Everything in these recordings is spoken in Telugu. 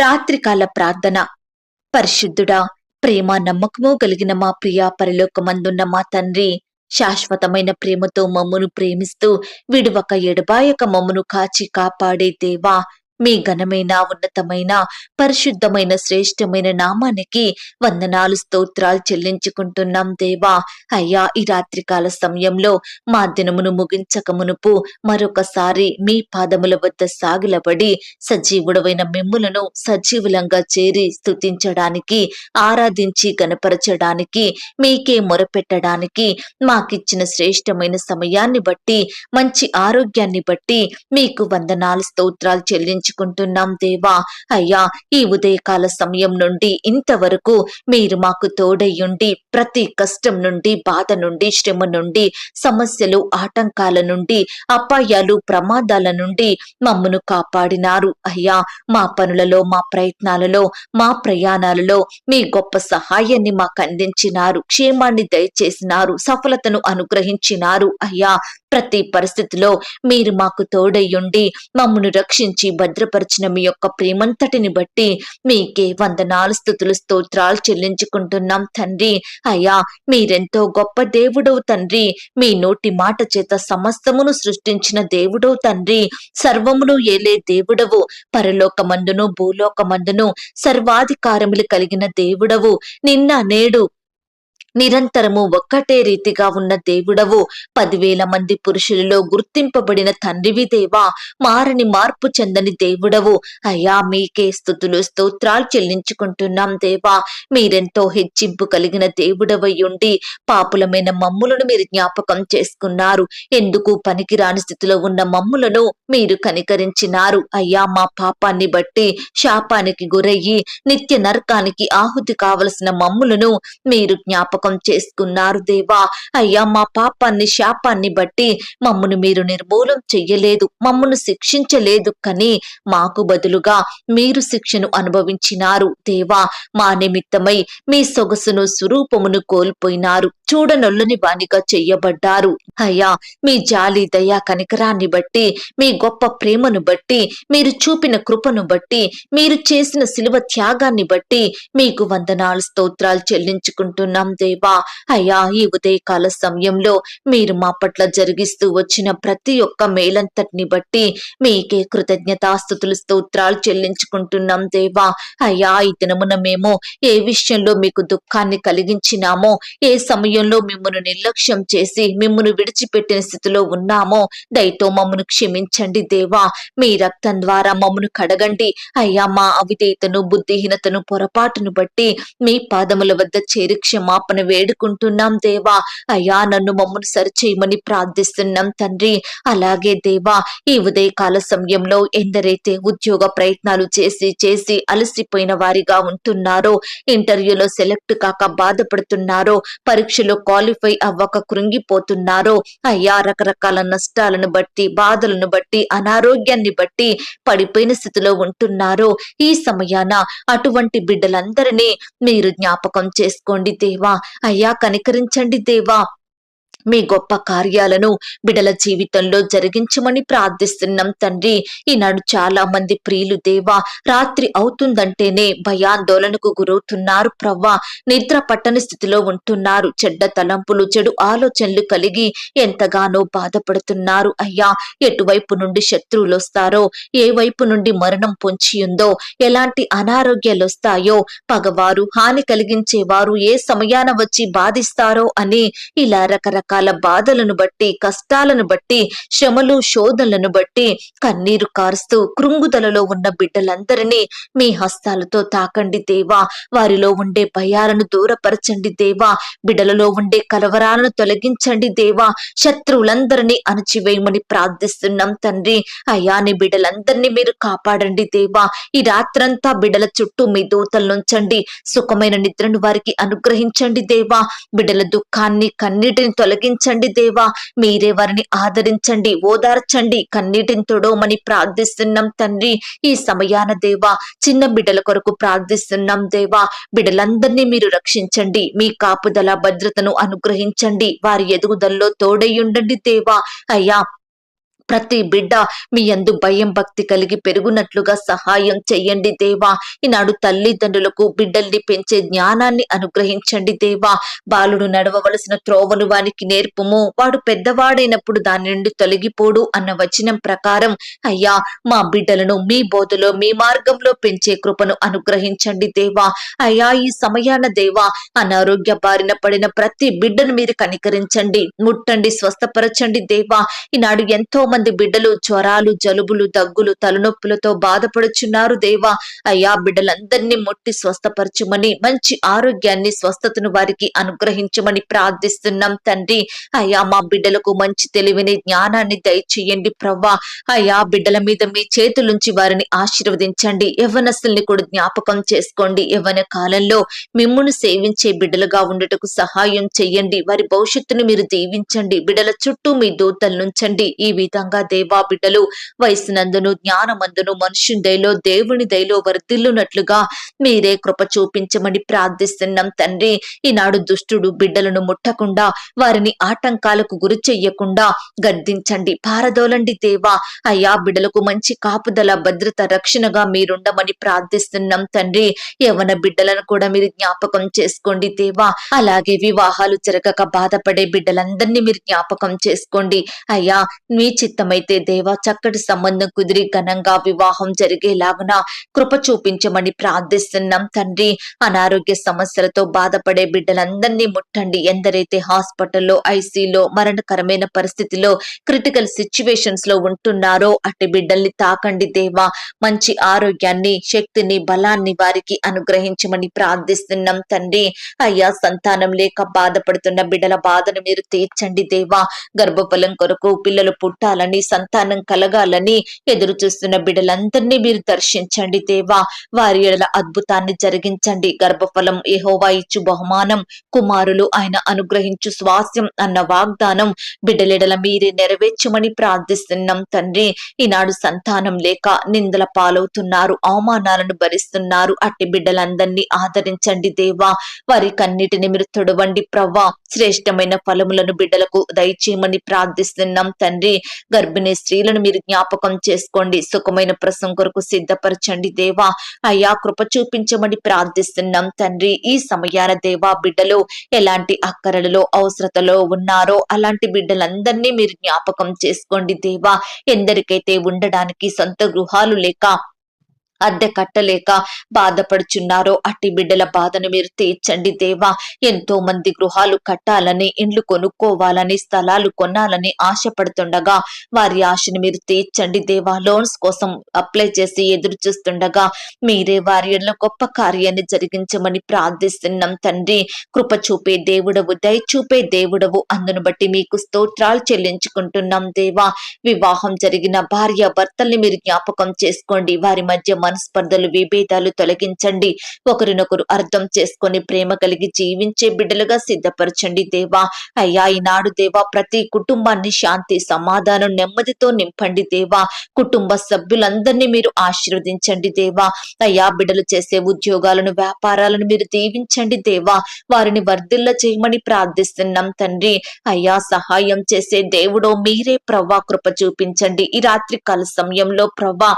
రాత్రికాల ప్రార్థన. పరిశుద్ధుడా ప్రేమ నమ్మకము కలిగిన మా ప్రియ పరలోకమందున్న మా తండ్రి శాశ్వతమైన ప్రేమతో మమ్మును ప్రేమిస్తూ విడువక ఎడబాయక మమ్మును కాచి కాపాడే దేవా మీ ఘనమైన ఉన్నతమైన పరిశుద్ధమైన శ్రేష్టమైన నామానికి వందనాలు స్తోత్రాలు చెల్లించుకుంటున్నాం దేవా. అయ్యా ఈ రాత్రికాల సమయంలో మా దినమును ముగించక మునుపు మరొకసారి మీ పాదముల వద్ద సాగిలబడి సజీవుడమైన మిమ్ములను సజీవులంగా చేరి స్తుతించడానికి ఆరాధించి గనపరచడానికి మీకే మొరపెట్టడానికి మాకిచ్చిన శ్రేష్టమైన సమయాన్ని బట్టి మంచి ఆరోగ్యాన్ని బట్టి మీకు వందనాలు స్తోత్రాలు చెల్లించుకుంటున్నాం దేవా. అయ్యా ఈ ఉదయకాల సమయం నుండి ఇంతవరకు మీరు మాకు తోడయ్యుండి ప్రతి కష్టం నుండి బాధ నుండి శ్రమ నుండి సమస్యలు ఆటంకాల నుండి అపాయాలు ప్రమాదాల నుండి మమ్మను కాపాడినారు. అయ్యా మా పనులలో మా ప్రయత్నాలలో మా ప్రయాణాలలో మీ గొప్ప సహాయాన్ని మాకు అందించినారు. క్షేమాన్ని దయచేసినారు. సఫలతను అనుగ్రహించినారు. అయ్యా ప్రతి పరిస్థితిలో మీరు మాకు తోడయ్యుండి మమ్మను రక్షించి భద్రపరిచిన మీ యొక్క ప్రేమంతటిని బట్టి మీకే వందనాలు స్థుతులు స్తోత్రాలు చెల్లించుకుంటున్నాం తండ్రి. అయ్యా మీరెంతో గొప్ప దేవుడవు తండ్రి. మీ నోటి మాట చేత సమస్తమును సృష్టించిన దేవుడవు తండ్రి. సర్వమును ఏలే దేవుడవు. పరలోకమందును భూలోకమందును సర్వాధికారములు కలిగిన దేవుడవు. నిన్న నేడు నిరంతరము ఒక్కటే రీతిగా ఉన్న దేవుడవు. పదివేల మంది పురుషులలో గుర్తింపబడిన తండ్రివి దేవా. మారని మార్పు చెందని దేవుడవు. అయ్యా మీకే స్థుతులు స్తోత్రాలు చెల్లించుకుంటున్నాం దేవా. మీరెంతో హెచ్చింపు కలిగిన దేవుడవై ఉండి పాపులమైన మమ్ములను మీరు జ్ఞాపకం చేసుకున్నారు. ఎందుకు పనికిరాని స్థితిలో ఉన్న మమ్ములను మీరు కనికరించినారు? అయ్యా మా పాపాన్ని బట్టి శాపానికి గురయ్యి నిత్య నరకానికి ఆహుతి కావలసిన మమ్ములను మీరు జ్ఞాపకం చేసుకున్నారు దేవా. అయ్యా మా పాపాన్ని శాపాన్ని బట్టి మమ్మను మీరు నిర్మూలం చెయ్యలేదు మమ్మను శిక్షించలేదు. కానీ మాకు బదులుగా మీరు శిక్షను అనుభవించినారు దేవా. మా నిమిత్తమై మీ సొగసును స్వరూపమును కోల్పోయినారు చూడనొల్లని వానిగా చెయ్యబడ్డారు. అయ్యా మీ జాలి దయా కనికరాన్ని బట్టి మీ గొప్ప ప్రేమను బట్టి మీరు చూపిన కృపను బట్టి మీరు చేసిన శిలువ త్యాగాన్ని బట్టి మీకు వందనాలు స్తోత్రాలు చెల్లించుకుంటున్నాం దేవా దేవా అయ్యా ఈ ఉదయకాల సమయంలో మీరు మా పట్ల జరిగిస్తూ వచ్చిన ప్రతి ఒక్క మేలంతటిని బట్టి మీకే కృతజ్ఞతాస్థుతులు స్తోత్రాలు చెల్లించుకుంటున్నాం దేవా. అయ్యా ఈ దినమున మేము ఏ విషయంలో మీకు దుఃఖాన్ని కలిగించినామో ఏ సమయంలో మిమ్మను నిర్లక్ష్యం చేసి మిమ్మను విడిచిపెట్టిన స్థితిలో ఉన్నామో దయతో మమ్మను క్షమించండి దేవా. మీ రక్తం ద్వారా మమ్మను కడగండి. అయ్యా మా అవిధేయతను బుద్ధిహీనతను పొరపాటును బట్టి మీ పాదముల వద్ద చేరి క్షమాపణ వేడుకుంటున్నాం దేవా. అయ్యా నన్ను మమ్మను సరిచేయమని ప్రార్థిస్తున్నాం తండ్రి. అలాగే దేవా ఈ ఉదయకాల సమయంలో ఎందరైతే ఉద్యోగ ప్రయత్నాలు చేసి చేసి అలసిపోయిన వారిగా ఉంటున్నారో ఇంటర్వ్యూలో సెలెక్ట్ కాక బాధపడుతున్నారో పరీక్షలో క్వాలిఫై అవ్వక కృంగిపోతున్నారో అయ్యా రకరకాల నష్టాలను బట్టి బాధలను బట్టి అనారోగ్యాన్ని బట్టి పడిపోయిన స్థితిలో ఉంటున్నారో ఈ సమయాన అటువంటి బిడ్డలందరినీ మీరు జ్ఞాపకం చేసుకోండి దేవా. అయ్యా కనికరించండి దేవా. మీ గొప్ప కార్యాలను బిడల జీవితంలో జరిగించమని ప్రార్థిస్తున్నాం తండ్రి. ఈనాడు చాలా మంది ప్రియులు దేవా రాత్రి అవుతుందంటేనే భయాందోళనకు గురవుతున్నారు ప్రవ్వా. నిద్ర పట్టని స్థితిలో ఉంటున్నారు. చెడ్డ తలంపులు చెడు ఆలోచనలు కలిగి ఎంతగానో బాధపడుతున్నారు. అయ్యా ఎటువైపు నుండి శత్రువులు వస్తారో ఏ వైపు నుండి మరణం పొంచి ఉందో ఎలాంటి అనారోగ్యాలు వస్తాయో పగవారు హాని కలిగించేవారు ఏ సమయాన వచ్చి బాధిస్తారో అని ఇలా రకరకాల బాధలను బట్టి కష్టాలను బట్టి శ్రమలు శోధనలను బట్టి కన్నీరు కారుస్తూ కృంగుదలలో ఉన్న బిడ్డలందరినీ మీ హస్తాలతో తాకండి దేవా. వారిలో ఉండే భయాలను దూరపరచండి దేవా. బిడ్డలలో ఉండే కలవరాలను తొలగించండి దేవా. శత్రువులందరినీ అణచివేయమని ప్రార్థిస్తున్నాం తండ్రి. అయ్యా నీ బిడ్డలందరినీ మీరు కాపాడండి దేవా. ఈ రాత్రంతా బిడ్డల చుట్టూ మీ దూతలుంచండి సుఖమైన నిద్రను వారికి అనుగ్రహించండి దేవా. బిడ్డల దుఃఖాన్ని కన్నీటిని తొలగించండి దేవా. మీరే వారిని ఆదరించండి ఓదార్చండి. కన్నీటిని తొడవమని ప్రార్థిస్తున్నాం తండ్రి. ఈ సమయాన దేవా చిన్న బిడ్డల కొరకు ప్రార్థిస్తున్నాం దేవా. బిడ్డలందరినీ మీరు రక్షించండి. మీ కాపుదల భద్రతను అనుగ్రహించండి. వారి ఎదుగుదలలో తోడై ఉండండి దేవా. అయ్యా ప్రతి బిడ్డ మీ యందు భయం భక్తి కలిగి పెరుగునట్లుగా సహాయం చెయ్యండి దేవా. ఈనాడు తల్లిదండ్రులకు బిడ్డల్ని పెంచే జ్ఞానాన్ని అనుగ్రహించండి దేవా. బాలుడు నడవవలసిన త్రోవను వానికి నేర్పుము. వాడు పెద్దవాడైనప్పుడు దాని నుండి తొలగిపోడు అన్న వచనం ప్రకారం అయ్యా మా బిడ్డలను మీ బోధలో మీ మార్గంలో పెంచే కృపను అనుగ్రహించండి దేవా. అయ్యా ఈ సమయాన దేవా అనారోగ్య బారిన పడిన ప్రతి బిడ్డను మీరు కనికరించండి ముట్టండి స్వస్థపరచండి దేవా. ఈనాడు ఎంతో మంది బిడ్డలు జ్వరాలు జలుబులు దగ్గులు తలనొప్పులతో బాధపడుచున్నారు. దేవా అయ్యా బిడ్డలందరినీ ముట్టి స్వస్థపరచుమని మంచి ఆరోగ్యాన్ని స్వస్థతను వారికి అనుగ్రహించమని ప్రార్థిస్తున్నాం తండ్రి. అయ్యా మా బిడ్డలకు మంచి తెలివిని జ్ఞానాన్ని దయచేయండి ప్రవ్వా. అయ్యా బిడ్డల మీద మీ చేతులుంచి వారిని ఆశీర్వదించండి. యవ్వనస్తుల్ని కూడా జ్ఞాపకం చేసుకోండి. యవ్వన కాలంలో మిమ్మును సేవించే బిడ్డలుగా ఉండటకు సహాయం చెయ్యండి. వారి భవిష్యత్తును మీరు దీవించండి. బిడ్డల చుట్టూ మీ దూతలు నుంచండి ఈ విధంగా దేవా బిడ్డలు వయసునందును జ్ఞానమందును మనుషుని దయలో దేవుని దయలో వర్ధిల్లునట్లుగా మీరే కృప చూపించమని ప్రార్థిస్తున్నాం తండ్రి. ఈనాడు దుష్టుడు బిడ్డలను ముట్టకుండా వారిని ఆటంకాలకు గురి చెయ్యకుండా గర్దించండి పారదోలండి దేవా. అయ్యా బిడ్డలకు మంచి కాపుదల భద్రత రక్షణగా మీరుండమని ప్రార్థిస్తున్నాం తండ్రి. యవన బిడ్డలను కూడా మీరు జ్ఞాపకం చేసుకోండి దేవా. అలాగే వివాహాలు జరగక బాధపడే బిడ్డలందరినీ మీరు జ్ఞాపకం చేసుకోండి. అయ్యా మీ చిత్తమైతే దేవా చక్కటి సంబంధం కుదిరి ఘనంగా వివాహం జరిగేలాగున కృప చూపించమని ప్రార్థిస్తున్నాం తండ్రి. అనారోగ్య సమస్యలతో బాధపడే బిడ్డలందరినీ ముట్టండి. ఎందరైతే హాస్పిటల్లో ఐసీలో మరణకరమైన పరిస్థితిలో క్రిటికల్ సిచ్యువేషన్స్లో ఉంటున్నారో అట్టి బిడ్డల్ని తాకండి దేవా. మంచి ఆరోగ్యాన్ని శక్తిని బలాన్ని వారికి అనుగ్రహించమని ప్రార్థిస్తున్నాం తండ్రి. అయ్యా సంతానం లేక బాధపడుతున్న బిడ్డల బాధను మీరు తీర్చండి దేవా. గర్భఫలం కొరకు పిల్లలు పుట్టాలని సంతానం కలగాలని ఎదురు చూస్తున్న బిడ్డలందరినీ మీరు దర్శించండి దేవా. వారి ఎడల అద్భుతాన్ని జరిగించండి. గర్భఫలం ఏహోవా ఇచ్చు బహుమానం. కుమారులు ఆయన అనుగ్రహించు స్వాస్యం అన్న వాగ్దానం బిడ్డలెడల మీరే నెరవేర్చమని ప్రార్థిస్తున్నాం తండ్రి. ఈనాడు సంతానం లేక నిందల పాలవుతున్నారు అవమానాలను భరిస్తున్నారు. అట్టి బిడ్డలందరినీ ఆదరించండి దేవా. వారి కన్నిటిని మీరు తొడవండి ప్రవ్వా. శ్రేష్టమైన ఫలములను బిడ్డలకు దయచేయమని ప్రార్థిస్తున్నాం తండ్రి. గర్భిణీ స్త్రీలను మీరు జ్ఞాపకం చేసుకోండి. సుఖమైన ప్రసం కొరకు సిద్ధపరచండి దేవా. అయ్యా కృప చూపించమని ప్రార్థిస్తున్నాం తండ్రి. ఈ సమయాన దేవా బిడ్డలు ఎలాంటి అక్కరలలో అవసరతలో ఉన్నారో అలాంటి బిడ్డలందరినీ మీరు జ్ఞాపకం చేసుకోండి దేవా. ఎందరికైతే ఉండడానికి సొంత గృహాలు లేక అద్దె కట్టలేక బాధపడుచున్నారో అట్టి బిడ్డల బాధను మీరు తీర్చండి దేవా. ఎంతో మంది గృహాలు కట్టాలని ఇండ్లు కొనుక్కోవాలని స్థలాలు కొనాలని ఆశపడుతుండగా వారి ఆశను మీరు తీర్చండి దేవా. లోన్స్ కోసం అప్లై చేసి ఎదురు చూస్తుండగా మీరే వారి గొప్ప కార్యాన్ని జరిగించమని ప్రార్థిస్తున్నాం తండ్రి. కృప చూపే దేవుడవు దయ చూపే దేవుడవు. అందును బట్టి మీకు స్తోత్రాలు చెల్లించుకుంటున్నాం దేవా. వివాహం జరిగిన భార్య భర్తల్ని మీరు జ్ఞాపకం చేసుకోండి. వారి మధ్య మనస్పర్ధలు విభేదాలు తొలగించండి. ఒకరినొకరు అర్థం చేసుకొని ప్రేమ కలిగి జీవించే బిడ్డలుగా సిద్ధపరచండి దేవా. అయ్యా ఈనాడు దేవా ప్రతి కుటుంబాన్ని శాంతి సమాధానం నెమ్మదితో నింపండి దేవా. కుటుంబ సభ్యులందరినీ మీరు ఆశీర్వదించండి దేవా. అయ్యా బిడ్డలు చేసే ఉద్యోగాలను వ్యాపారాలను మీరు దీవించండి దేవా. వారిని వర్ధిల్ల చేయమని ప్రార్థిస్తున్నాం తండ్రి. అయ్యా సహాయం చేసే దేవుడో మీరే ప్రవ్వా కృప చూపించండి. ఈ రాత్రి కాల సమయంలో ప్రవ్వా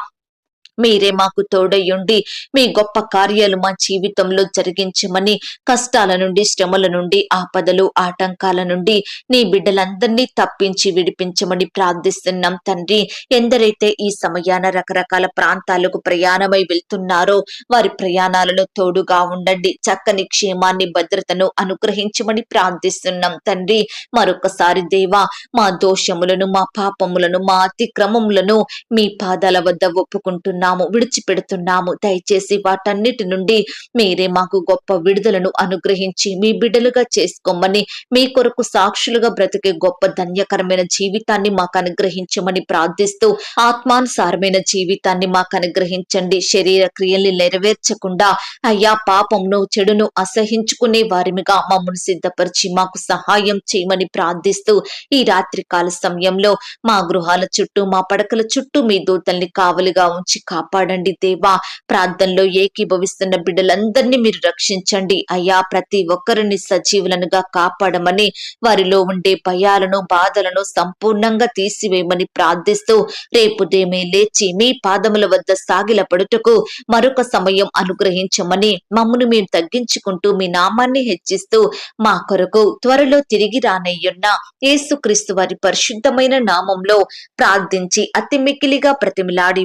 మీరే మాకు తోడయ్యుండి మీ గొప్ప కార్యాలు మా జీవితంలో జరిగించమని కష్టాల నుండి శ్రమల నుండి ఆపదలు ఆటంకాల నుండి నీ బిడ్డలందరినీ తప్పించి విడిపించమని ప్రార్థిస్తున్నాం తండ్రి. ఎందరైతే ఈ సమయాన రకరకాల ప్రాంతాలకు ప్రయాణమై వెళ్తున్నారో వారి ప్రయాణాలలో తోడుగా ఉండండి. చక్కని క్షేమాన్ని భద్రతను అనుగ్రహించమని ప్రార్థిస్తున్నాం తండ్రి. మరొకసారి దేవా మా దోషములను మా పాపములను మా అతిక్రమములను మీ పాదాల వద్ద ఒప్పుకుంటున్నాం. ఒప్పుకుంటున్నాము విడిచిపెడుతున్నాము. దయచేసి వాటన్నిటి నుండి మీరే మాకు గొప్ప విడుదలను అనుగ్రహించి మీ బిడ్డలుగా చేసుకోమని మీ కొరకు సాక్షులుగా బ్రతికే గొప్ప ధన్యకరమైన జీవితాన్ని మాకు అనుగ్రహించమని ప్రార్థిస్తూ ఆత్మానుసారమైన జీవితాన్ని మాకు అనుగ్రహించండి. శరీర క్రియల్ని నెరవేర్చకుండా అయ్యా పాపంను చెడును అసహించుకునే వారిమిగా మమ్మల్ని సిద్ధపరిచి మాకు సహాయం చేయమని ప్రార్థిస్తూ ఈ రాత్రి కాల సమయంలో మా గృహాల చుట్టూ మా పడకల చుట్టూ మీ దూతల్ని కావలిగా ఉంచి కాపాడండి దేవా. ప్రార్థనలో ఏకీభవిస్తున్న బిడ్డలందరినీ మీరు రక్షించండి. అయ్యా ప్రతి ఒక్కరిని సజీవులనుగా కాపాడమని వారిలో ఉండే భయాలను బాధలను సంపూర్ణంగా తీసివేయమని ప్రార్థిస్తూ రేపు దేమే లేచి మీ పాదముల వద్ద సాగిలపడుటకు మరొక సమయం అనుగ్రహించమని మమ్మను మేము తగ్గించుకుంటూ మీ నామాన్ని హెచ్చిస్తూ మా కొరకు త్వరలో తిరిగి రానయ్యున్న యేసుక్రీస్తు వారి పరిశుద్ధమైన నామంలో ప్రార్థించి అతి మిక్కిలిగా ప్రతిమిలాడి